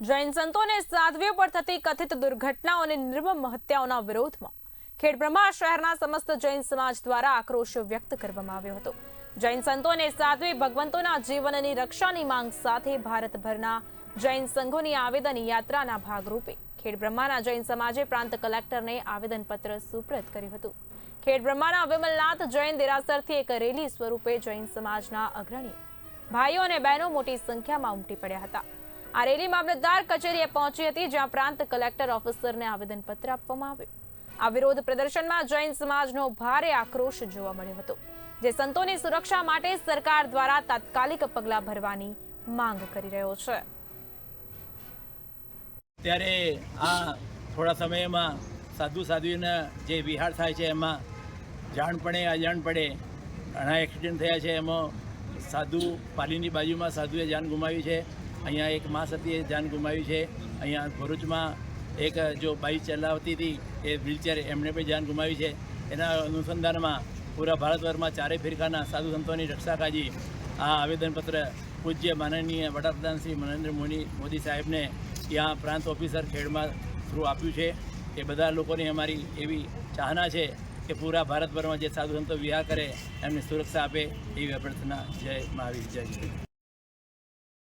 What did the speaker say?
જૈન સંતોને સાધ્વીઓ પર થતી કથિત દુર્ઘટનાઓ અને નિર્મમ હત્યાઓના વિરોધમાં ખેડબ્રહ્મા શહેરના સમસ્ત જૈન સમાજ દ્વારા આક્રોશ વ્યક્ત કરવામાં આવ્યો હતો. જૈન સંતોને સાધ્વી ભગવંતોના જીવનની રક્ષાની માંગ સાથે ભારતભરના જૈન સંઘોની આવેદન યાત્રાના ભાગરૂપે ખેડબ્રહ્માના જૈન સમાજે પ્રાંત કલેક્ટરને આવેદનપત્ર સુપ્રત કર્યું હતું. ખેડબ્રહ્માના વિમલનાથ જૈન દેરાસરથી એક રેલી સ્વરૂપે જૈન સમાજના અગ્રણીઓ ભાઈઓ અને બહેનો મોટી સંખ્યામાં ઉમટી પડ્યા હતા. આ રેલી મામલતદાર કચેરીએ પહોંચી હતી, જ્યાં પ્રાંત કલેક્ટર ઓફિસરને આવેદનપત્ર આપવામાં આવ્યું. આ વિરોધ પ્રદર્શનમાં જૈન સમાજનો ભારે આક્રોશ જોવા મળ્યો હતો, જે સંતોની સુરક્ષા માટે સરકાર દ્વારા તાત્કાલિક પગલાં ભરવાની માંગ કરી રહ્યો છે. ત્યારે આ થોડા સમયમાં સાધુ સાધ્વીના જે વિહાર થાય છે, એમાં જાણપણે અજાણપણે ઘણા એક્સિડન્ટ થયા છે. એમાં સાધુ પાલીની બાજુમાં સાધુએ જાન ગુમાવી છે. અહીંયા એક મા સતીએ જાન ગુમાવી છે. અહીંયા ભરૂચમાં એક, જો બાઈક ચલાવતી હતી, એ વ્હીલચેર એમણે પણ જાન ગુમાવી છે. એના અનુસંધાનમાં પૂરા ભારતભરમાં ચારે ફિરકાના સાધુ સંતોની રક્ષા કાજી આ આવેદનપત્ર પૂજ્ય માનનીય વડાપ્રધાન શ્રી નરેન્દ્ર મોદી મોદી સાહેબને ત્યાં પ્રાંત ઓફિસર ખેડમાં થ્રુ આપ્યું છે. એ બધા લોકોની અમારી એવી ચાહના છે કે પૂરા ભારતભરમાં જે સાધુ સંતો વિવાહ કરે, એમને સુરક્ષા આપે એવી પ્રાર્થના જય મહાવીર, જય